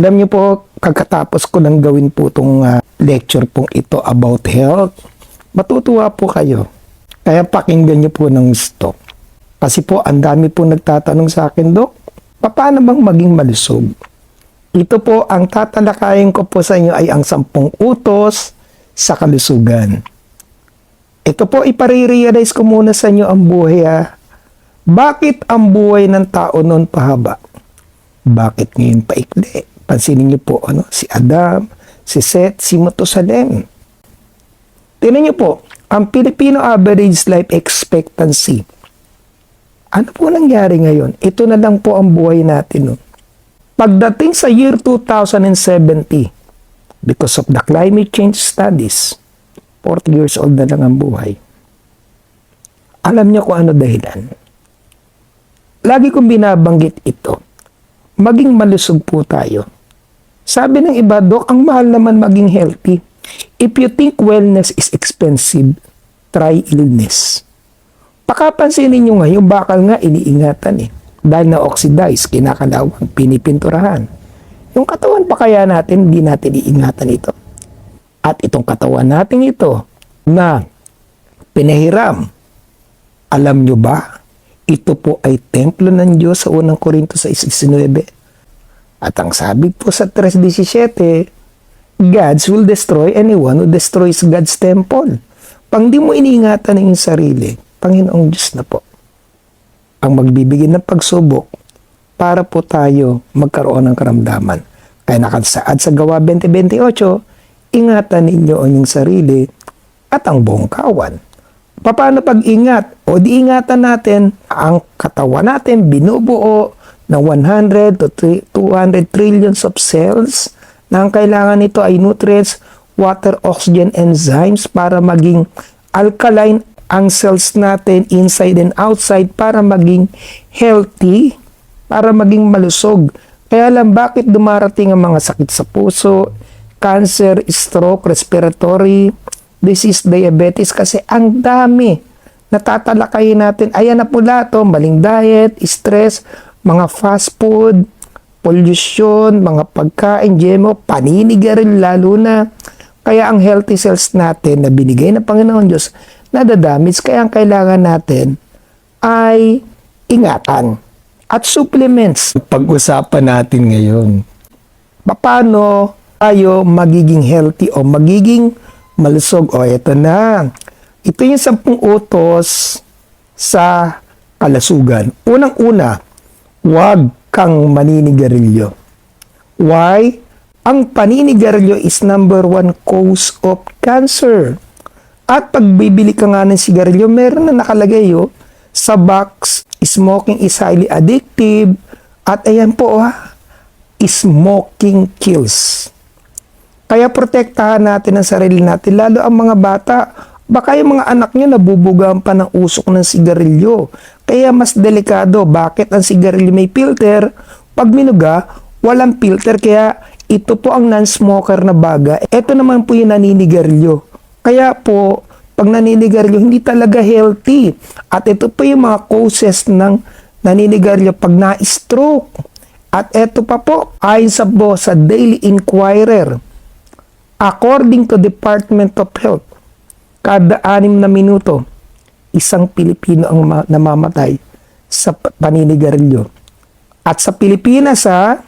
Alam niyo po, kagkatapos ko nang gawin po itong ah, lecture pong ito about health, matutuwa po kayo. Kaya pakinggan niyo po ng gusto. Kasi po, ang dami po nagtatanong sa akin, Dok, paano bang maging malusog? Ito po, ang tatalakayin ko po sa inyo ay ang sampung utos sa kalusugan. Ito po, ipare-realize ko muna sa inyo ang buhay ah. Bakit ang buhay ng tao noon pahaba? Bakit ngayon paikli? Pansinin niyo po, ano, si Adam, si Seth, si Matusalem. Tingnan niyo po, ang Filipino average life expectancy. Ano po nangyari ngayon? Ito na lang po ang buhay natin. No? Pagdating sa year 2070, because of the climate change studies, 40 years old na lang ang buhay. Alam niyo kung ano dahilan? Lagi kong binabanggit ito. Maging malusog po tayo. Sabi ng iba, Dok, ang mahal naman maging healthy. If you think wellness is expensive, try illness. Pakapansinin nyo nga, yung bakal nga iniingatan eh. Dahil na-oxidize, kinakalawang, pinipinturahan. Yung katawan pa kaya natin, hindi natin iingatan ito. At itong katawan natin ito na pinahiram, alam nyo ba, ito po ay templo ng Diyos sa unang Korinto 6.19. At ang sabi po sa 3.17, Gods will destroy anyone who destroys God's temple. Pang di mo iniingatan ng iyong sarili, Panginoong Diyos na po ang magbibigay ng pagsubok para po tayo magkaroon ng karamdaman. Kaya nakasaad sa gawa 2028, ingatan ninyo ang inyong sarili at ang buong kawan. Paano pag-ingat? O diingatan natin ang katawan natin binubuo ng 100 to 200 trillions of cells na ang kailangan nito ay nutrients, water, oxygen, enzymes para maging alkaline ang cells natin inside and outside para maging healthy, para maging malusog. Kaya lang bakit dumarating ang mga sakit sa puso, cancer, stroke, respiratory, disease, diabetes kasi ang dami natatalakayin natin. Ayan na po lahat to, maling diet, stress, mga fast food, pollution, mga pagkain, GMO, paninigarilyo lalo na. Kaya ang healthy cells natin na binigay ng Panginoon Diyos, nadadamage. Kaya ang kailangan natin ay ingatan. At supplements. Pag-usapan natin ngayon. Paano tayo magiging healthy o magiging malusog? O ito na. Ito yung sampung utos sa kalasugan. Unang-una, huwag kang maninigarilyo. Why? Ang paninigarilyo is number one cause of cancer. At pag bibili ka nga ng sigarilyo, meron na nakalagay yo sa box, smoking is highly addictive. At ayan po, ha, smoking kills. Kaya protektahan natin ang sarili natin, lalo ang mga bata. Baka yung mga anak nyo nabubugaan pa ng usok ng sigarilyo. Kaya mas delikado. Bakit ang sigarilyo may filter? Pag minuga, walang filter. Kaya ito po ang non-smoker na baga. Ito naman po yung naninigarilyo. Kaya po, pag naninigarilyo, hindi talaga healthy. At ito po yung mga causes ng naninigarilyo pag na-stroke. At ito pa po, ayon sa po sa Daily Inquirer, according to Department of Health, kada anim na minuto, isang Pilipino ang ma- namamatay sa pa- paninigarilyo. At sa Pilipinas, ha,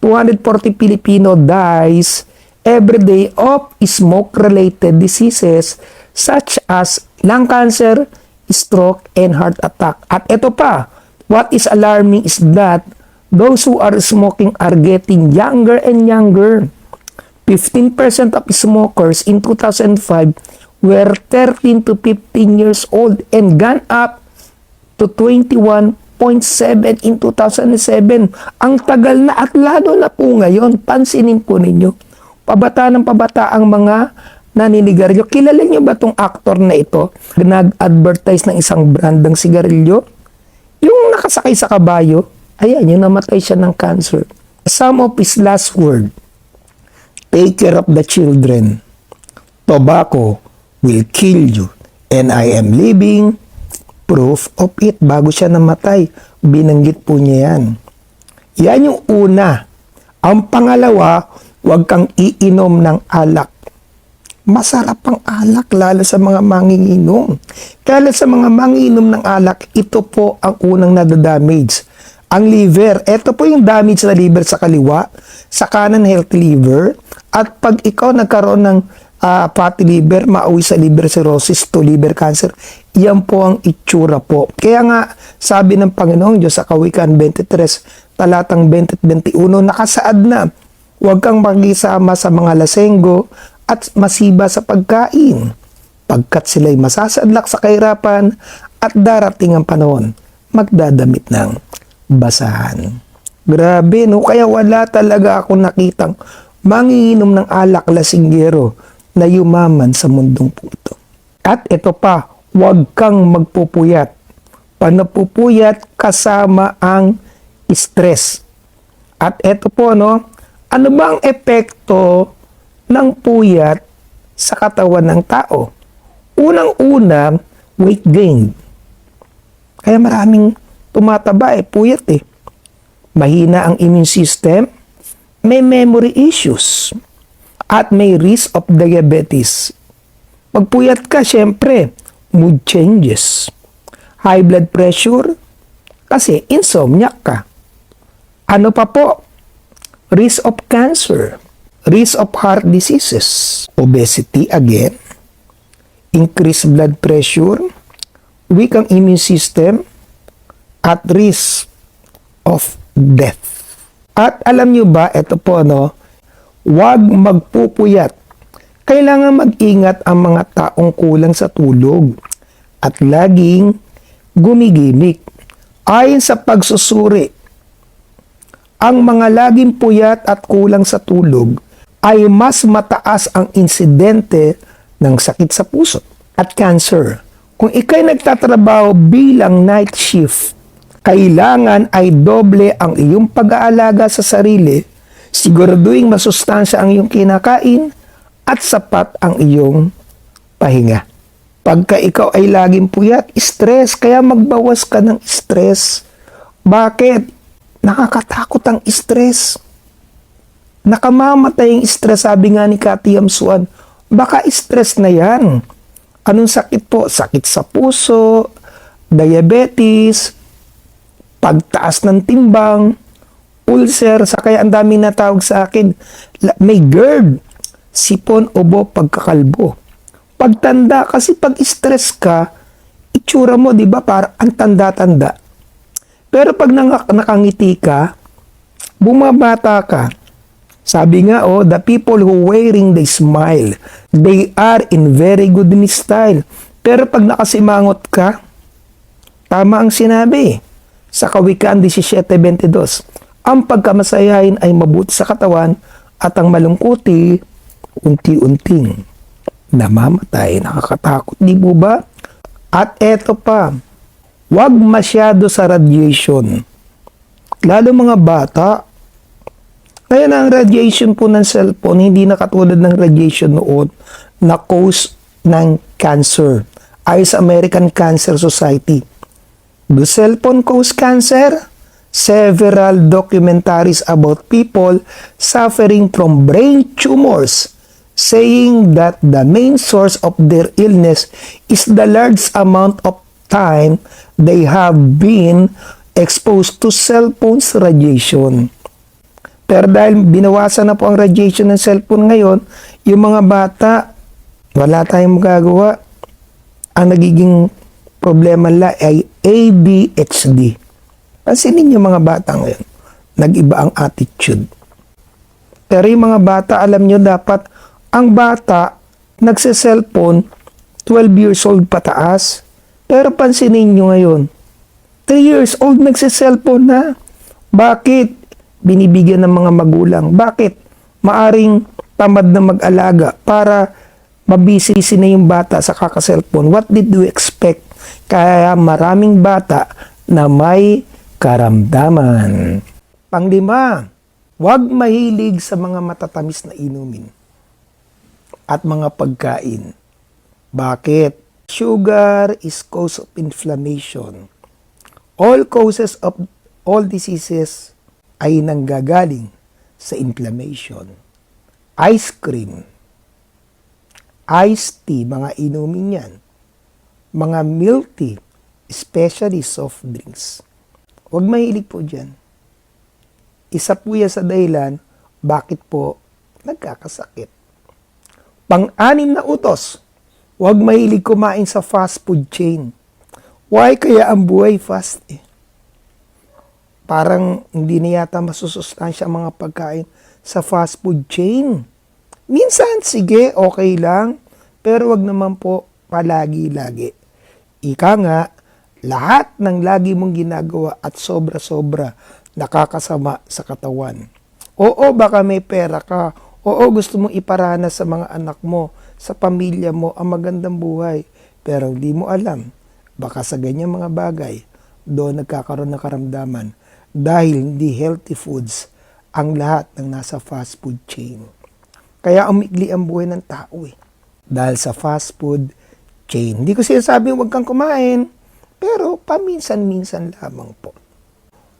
240 Filipino dies every day of smoke-related diseases such as lung cancer, stroke, and heart attack. At ito pa, what is alarming is that those who are smoking are getting younger and younger. 15% of smokers in 2005 were 13 to 15 years old and gone up to 21.7 in 2007. Ang tagal na at lalo na po ngayon, pansinin po ninyo, pabata ng pabata ang mga naninigarilyo. Kilala niyo ba tong actor na ito? Nag-advertise ng isang brand ng sigarilyo? Yung nakasakay sa kabayo, ayan, yung namatay siya ng cancer. Some of his last word, take care of the children. Tobacco will kill you. And I am living proof of it. Bago siya namatay, binanggit po niya yan. Yan yung una. Ang pangalawa, huwag kang iinom ng alak. Masarap ang alak lalo sa mga manginginom. Kaya sa mga manginginom ng alak, ito po ang unang nadadamage. Ang liver, ito po yung damage sa liver sa kaliwa, sa kanan healthy liver. At pag ikaw nagkaroon ng ah, fatty liver, mauwi sa liver cirrhosis to liver cancer, yan po ang itsura po. Kaya nga, sabi ng Panginoong Diyos sa Kawikaan 23, talatang 20-21, nakasaad na, huwag kang magisama sa mga lasenggo at masiba sa pagkain, pagkat sila'y masasadlak sa kahirapan at darating ang panahon, magdadamit ng basahan. Grabe, no? Kaya wala talaga ako nakitang manginginom ng alak lasinggero na yumaman sa mundong puto. At ito pa, huwag kang magpupuyat. Panapupuyat kasama ang stress. At ito po, no? Ano ba ang epekto ng puyat sa katawan ng tao? Unang-una, weight gain. Kaya maraming tumataba eh, puyat eh. Mahina ang immune system, may memory issues, at may risk of diabetes. Pagpuyat ka, syempre, mood changes, high blood pressure, kasi insomniac ka. Ano pa po? Risk of cancer, risk of heart diseases, obesity again, increased blood pressure, weak ang immune system, at risk of death. At alam nyo ba, ito po no, huwag magpupuyat. Kailangan mag-ingat ang mga taong kulang sa tulog at laging gumigimik. Ayon sa pagsusuri, ang mga laging puyat at kulang sa tulog ay mas mataas ang insidente ng sakit sa puso at cancer. Kung ikay nagtatrabaho bilang night shift, kailangan ay doble ang iyong pag-aalaga sa sarili, siguraduhin masustansya ang iyong kinakain at sapat ang iyong pahinga. Pagka ikaw ay laging puyat, stress, kaya magbawas ka ng stress. Bakit? Nakakatakot ang stress. Nakamamatay ang stress, sabi nga ni Cathy Yamsuan. Baka stress na yan. Anong sakit po? Sakit sa puso, diabetes, pagtaas ng timbang, ulcer, sa kaya ang daming natawag sa akin, may GERD, sipon, ubo, pagkakalbo. Pagtanda, kasi pag stress ka, itsura mo, di ba, para ang tanda-tanda. Pero pag nakangiti ka, bumabata ka. Sabi nga, oh, the people who wearing the smile, they are in very good in style. Pero pag nakasimangot ka, tama ang sinabi. Sa Kawikaan 17.22, ang pagkamasayahin ay mabuti sa katawan at ang malungkuti, unti-unting namamatay. Nakakatakot, di po ba? At eto pa, Huwag masyado sa radiation. Lalo mga bata. Ngayon ang radiation po ng cellphone, hindi na katulad ng radiation noon na cause ng cancer. Ay sa American Cancer Society. Do cellphone cause cancer? Several documentaries about people suffering from brain tumors saying that the main source of their illness is the large amount of time they have been exposed to cell phones radiation. Pero dahil binawasan na po ang radiation ng cellphone ngayon, yung mga bata, wala tayong magagawa. Ang nagiging problema nila ay ADHD. Pansinin yung mga bata ngayon, nag-iba ang attitude. Pero yung mga bata, alam nyo dapat, ang bata, nagse-cellphone, 12 years old pataas, pero pansinin nyo ngayon, 3 years old nagsiselfone na. Bakit? Binibigyan ng mga magulang. Bakit? Maaring tamad na mag-alaga para mabisi na yung bata sa kakaselfone. What did you expect? Kaya maraming bata na may karamdaman. Panglima, huwag mahilig sa mga matatamis na inumin at mga pagkain. Bakit? Sugar is cause of inflammation. All causes of all diseases ay nanggagaling sa inflammation. Ice cream, iced tea, mga inumin yan. Mga milk tea, especially soft drinks. Huwag mahilig po dyan. Isa po yan sa dahilan bakit po nagkakasakit. Pang-anim na utos, huwag mahilig kumain sa fast food chain. Why kaya ang buhay fast eh? Parang hindi na yata masusustansya ang mga pagkain sa fast food chain. Minsan, sige, okay lang. Pero wag naman po palagi-lagi. Ika nga, lahat ng lagi mong ginagawa at sobra-sobra nakakasama sa katawan. Oo, baka may pera ka. Oo, gusto mong iparana sa mga anak mo, sa pamilya mo, ang magandang buhay. Pero hindi mo alam, baka sa ganyan mga bagay, doon nagkakaroon ng karamdaman dahil hindi healthy foods ang lahat ng nasa fast food chain. Kaya umikli ang buhay ng tao eh. Dahil sa fast food chain. Hindi ko sinasabing huwag kang kumain, pero paminsan-minsan lamang po.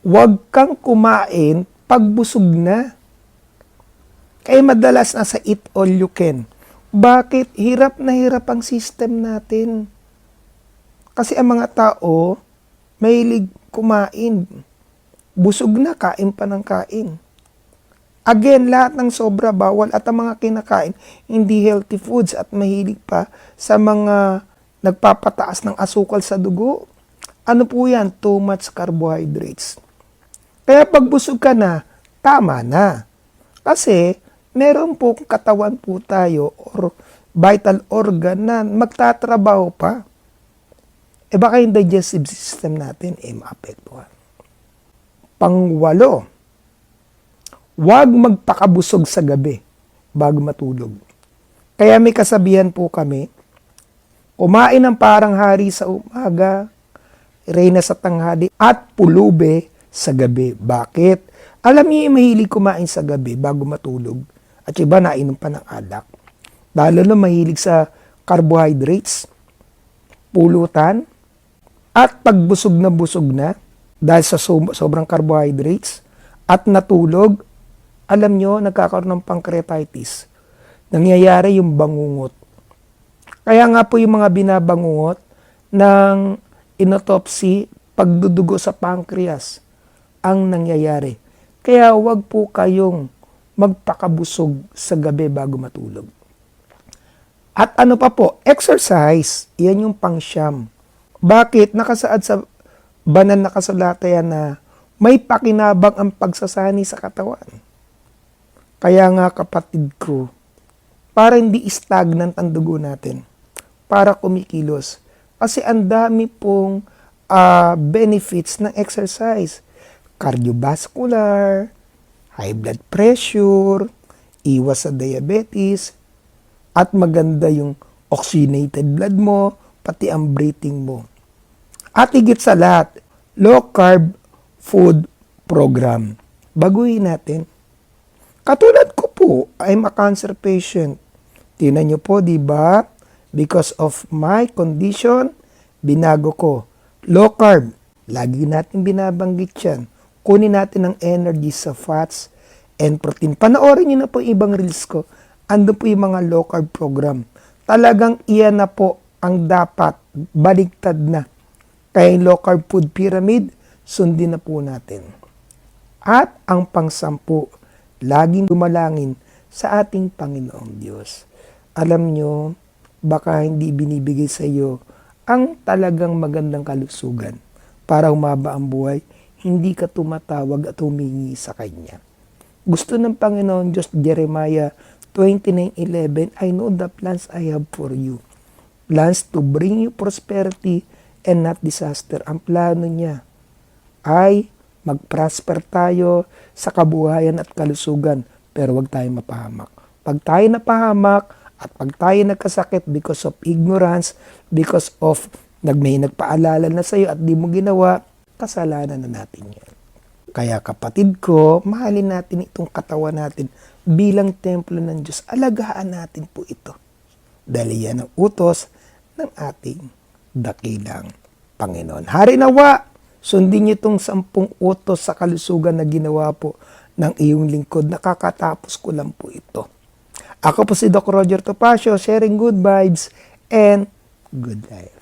Huwag kang kumain pag busog na. Kaya madalas nasa eat all you can. Bakit? Hirap na hirap ang system natin. Kasi ang mga tao, mahilig kumain. Busog na, kain pa ng kain. Again, lahat ng sobra bawal at ang mga kinakain, hindi healthy foods at mahilig pa sa mga nagpapataas ng asukal sa dugo. Ano po yan? Too much carbohydrates. Kaya pag busog ka na, tama na. Kasi meron po katawan po tayo or vital organ na magtatrabaho pa. Eh baka yung digestive system natin eh maapektuhan. Pangwalo, huwag magpakabusog sa gabi bago matulog. Kaya may kasabihan po kami, kumain ng parang hari sa umaga, reyna sa tanghali, at pulube sa gabi. Bakit? Alam niyo mahilig kumain sa gabi bago matulog. At iba nainom pa ng alak. Lalo na mahilig sa carbohydrates, pulutan, at pagbusog na busog na dahil sa so- sobrang carbohydrates at natulog, alam nyo, nagkakaroon ng pancreatitis. Nangyayari yung bangungot. Kaya nga po yung mga binabangungot ng inotopsy, pagdudugo sa pancreas, ang nangyayari. Kaya wag po kayong magpakabusog sa gabi bago matulog. At ano pa po, exercise, yan yung pangsyam. Bakit? Nakasaad sa banal na kasulatayan na may pakinabang ang pagsasani sa katawan. Kaya nga kapatid ko, para hindi stagnant ang dugo natin, para kumikilos. Kasi ang dami pong ah, benefits ng exercise. Cardiovascular, high blood pressure, iwas sa diabetes, at maganda yung oxygenated blood mo, pati ang breathing mo. At higit sa lahat, low carb food program. Baguhin natin. Katulad ko po, I'm a cancer patient. Tingnan nyo po, di ba? Because of my condition, binago ko. Low carb, lagi natin binabanggit yan. Kunin natin ang energy sa fats and protein. Panoorin nyo na po ibang reels ko. Ando po yung mga low carb program. Talagang iyan na po ang dapat baligtad na. Kaya yung low carb food pyramid, sundin na po natin. At ang pangsampu, laging dumalangin sa ating Panginoong Diyos. Alam nyo, baka hindi binibigay sa iyo ang talagang magandang kalusugan para umaba ang buhay, hindi ka tumatawag at humingi sa Kanya. Gusto ng Panginoon Diyos, Jeremiah 29.11, I know the plans I have for you. Plans to bring you prosperity and not disaster. Ang plano niya ay mag-prosper tayo sa kabuhayan at kalusugan, pero wag tayo mapahamak. Pag tayo napahamak at pag tayo nagkasakit because of ignorance, because of nag may nagpaalala na sa'yo at di mo ginawa, kasalanan na natin yan. Kaya kapatid ko, mahalin natin itong katawan natin bilang templo ng Diyos. Alagaan natin po ito. Dahil yan ang utos ng ating dakilang Panginoon. Hari nawa, sundin niyo itong sampung utos sa kalusugan na ginawa po ng iyong lingkod. Nakakatapos ko lang po ito. Ako po si Doc Roger Topacio, sharing good vibes and good life.